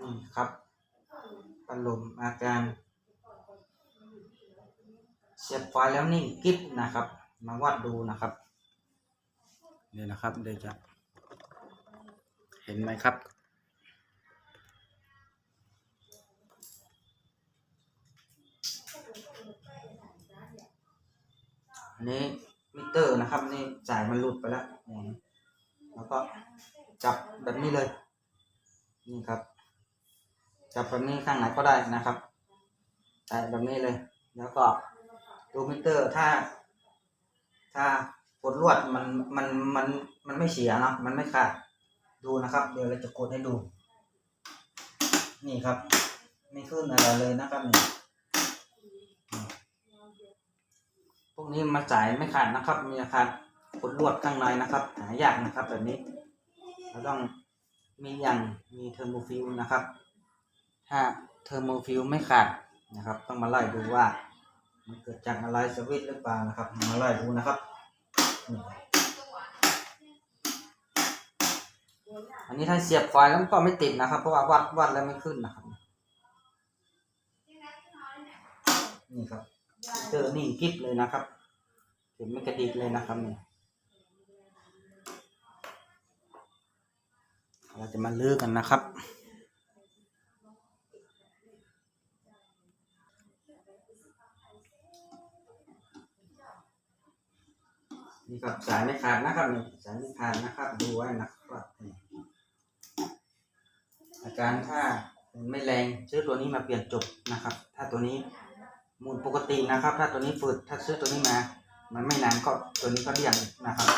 นี่ครับพัดลมอาการเสียบไฟแล้วนิ่งกิ๊บนะครับ มาวัดดูนะครับเดี๋ยวนะครับเดี๋ยวจะเห็นไหมครับอันนี้มิเตอร์นะครับนี่จ่ายมันหลุดไปแล้วอย่างนี้แล้วก็จับแบบนี้เลย นี่ครับ จับแบบนี้ข้างไหนก็ได้นะครับจ่แบบนี้เลย แล้วก็ดูมิเตอร์ถ้า ถ้ากดลวดมันมันมันมันไม่เสียเนาะมันไม่ขาดดูนะครับ เดี๋ยวเราจะกดให้ดู นี่ครับ ไม่ขึ้นอะไรเลยนะครับนี่พวกนี้มาจ่ายไม่ขาดนะครับ มีราคากดลวดข้างในนะครับ หายากนะครับ แบบนี้เราต้องมีอย่างมีเทอร์โมฟิลนะครับ ถ้าเทอร์โมฟิลไม่ขาดนะครับ ต้องมาไล่ดูว่า มันเกิดจากอะไรสวิตหรือเปล่านะครับ มาไล่ดูนะครับ อันนี้ถ้าเสียบไฟแล้วก็ไม่ติดนะครับ เพราะว่าวัดวัดแล้วไม่ขึ้นนะครับ นี่ครับเจอนิ่งกิ๊บเลยนะครับเห็นไม่กระดิกเลยนะครับเนี่ยเราจะมาเลือกกันนะครับ นี่ครับสายไม่ขาดนะครับนี่สายไม่ขาดนะครับ ดูไว้นะครับนี่อาการถ้าไม่แรงซื้อตัวนี้มาเปลี่ยนจบนะครับ ถ้าตัวนี้มูลปกตินะครับ ถ้าตัวนี้ฝืดถ้าซื้อตัวนี้มา มันไม่นานก็ตัวนี้ก็เลี่ยงนะครับ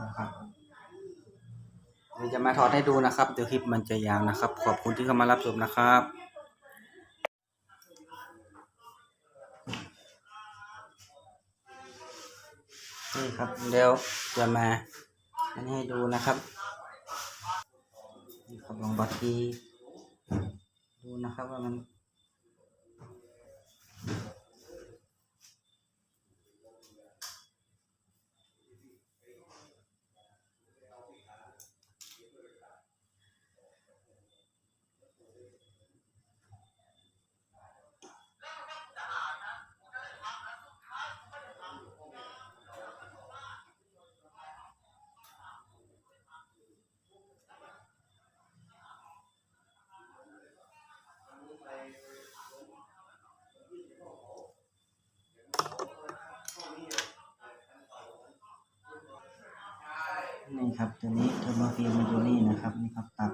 นะครับเดี๋ยวจะมาถอดให้ดูนะครับ เดี๋ยวคลิปมันจะยาวนะครับ ขอบคุณที่เข้ามารับชมนะครับ นี่ครับเดี๋ยวจะมาอันนี้ให้ดูนะครับนี่ครับลองบัตรีดูนะครับว่ามัน นี่ ครับ ตัวนี้เทอร์โมฟิลมันตัวนี้นะครับ นี่ครับตับ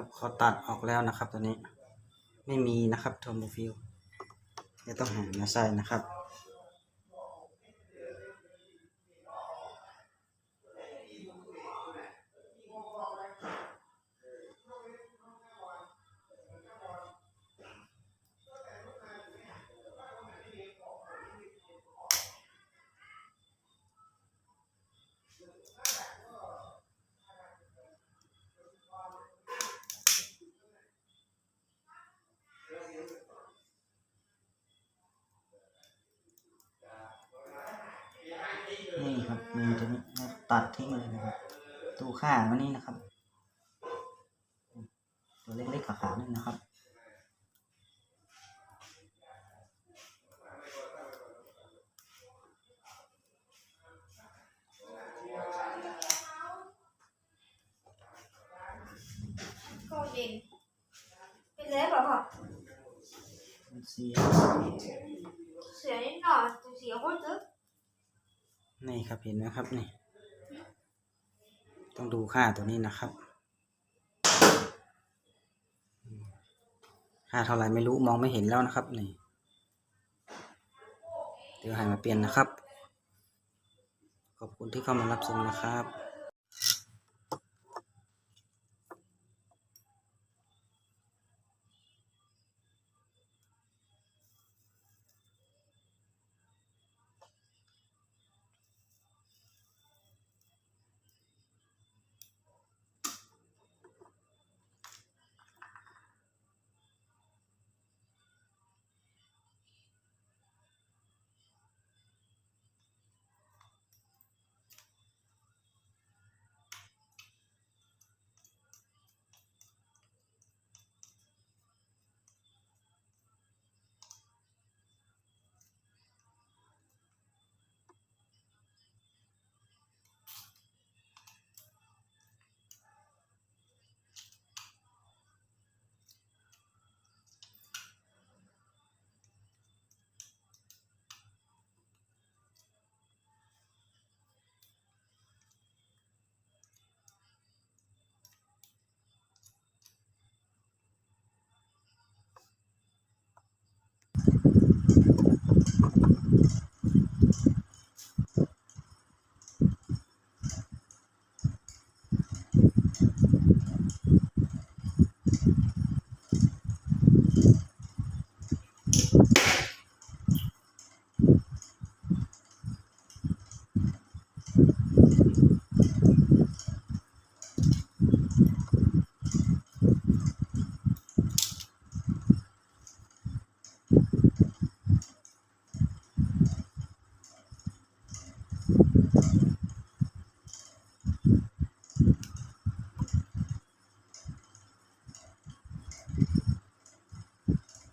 นี่ครับเขาตัดออกแล้วนะครับตัวนี้ ไม่มีนะครับเทอร์โมฟิลจะต้องหามาใส่นะครับ นี่ครับมีตัวนี้ตั ดทิ้งเลยนะครับตัวข้างมันนี่นะครับ ตัวเล็กๆขาวๆนี่นะครับก็เย็นเป็นแล้วเหรอพ่อมันเสียเสียนิดหน่อยแต่เสียโคตรเยอะนี่ครับเห็นไหมครับนี่ ต้องดูค่าตัวนี้นะครับ ค่าเท่าไหร่ไม่รู้มองไม่เห็นแล้วนะครับนี่เดี๋ยวหายมาเปลี่ยนนะครับ ขอบคุณที่เข้ามารับชมนะครับ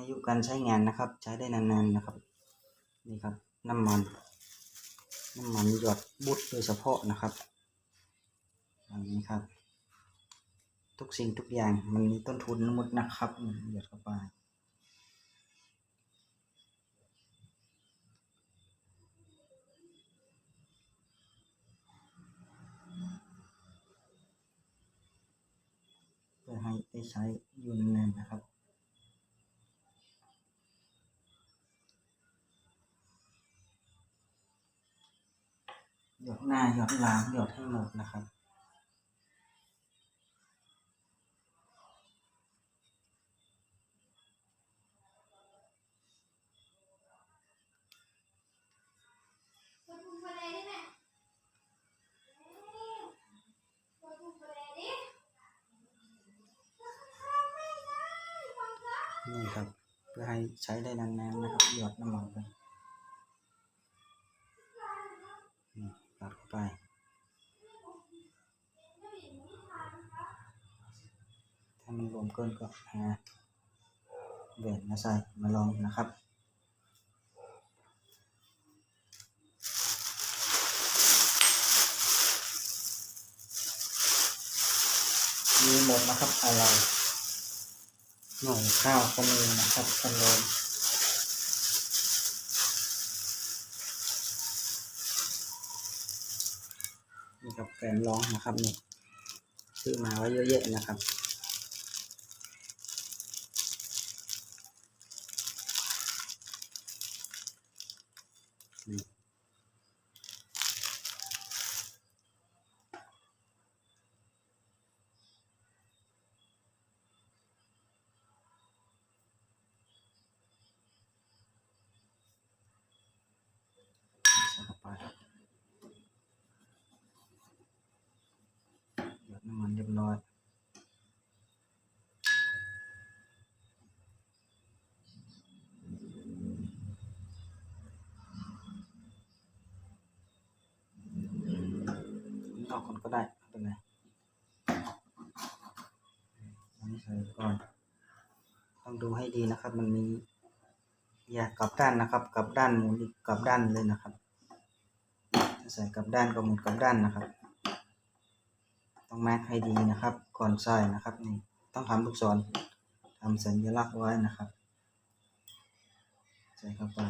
อายุการใช้งานนะครับ ใช้ได้นานๆนะครับ นี่ครับน้ำมัน น้ำมันหยดบุดโดยเฉพาะนะครับอย่างนี้ครับ ทุกสิ่งทุกอย่างมันมีต้นทุนหมดนะครับหยดเข้าไปเพื่อให้ได้ใช้อยู่นานนะครับ หยดหน้าหยดหลังหยดให้หมดนะครับกดปุ่มกระแดได้ไหมกดปุ่มกระแดดิไม่ได้ฟังจ้านี่ครับเพื่อให้ใช้ได้นานๆนะครับหยดน้ำมันไป ไป ถ้ามันรวมเกินก็หาแหวนมาใส่มาลองนะครับมีหมดนะครับอะไรหน่อยข้าวก็มีนะครับพันโลม แฟนร้องนะครับนี่ซื้อมาไว้เยอะแยะนะครับนี่ ส่ก่อน ต้องดูให้ดีนะครับ มันมีอย่ากลับด้านนะครับ กลับด้านหมุนกลับด้านเลยนะครับใส่กลับด้านก็หมุนกลับด้านนะครับ ต้องแม็กให้ดีนะครับ ก่อนใส่นะครับนี่ต้องทำลูกศรทำสัญลักษณ์ไว้นะครับ ใส่เข้าไป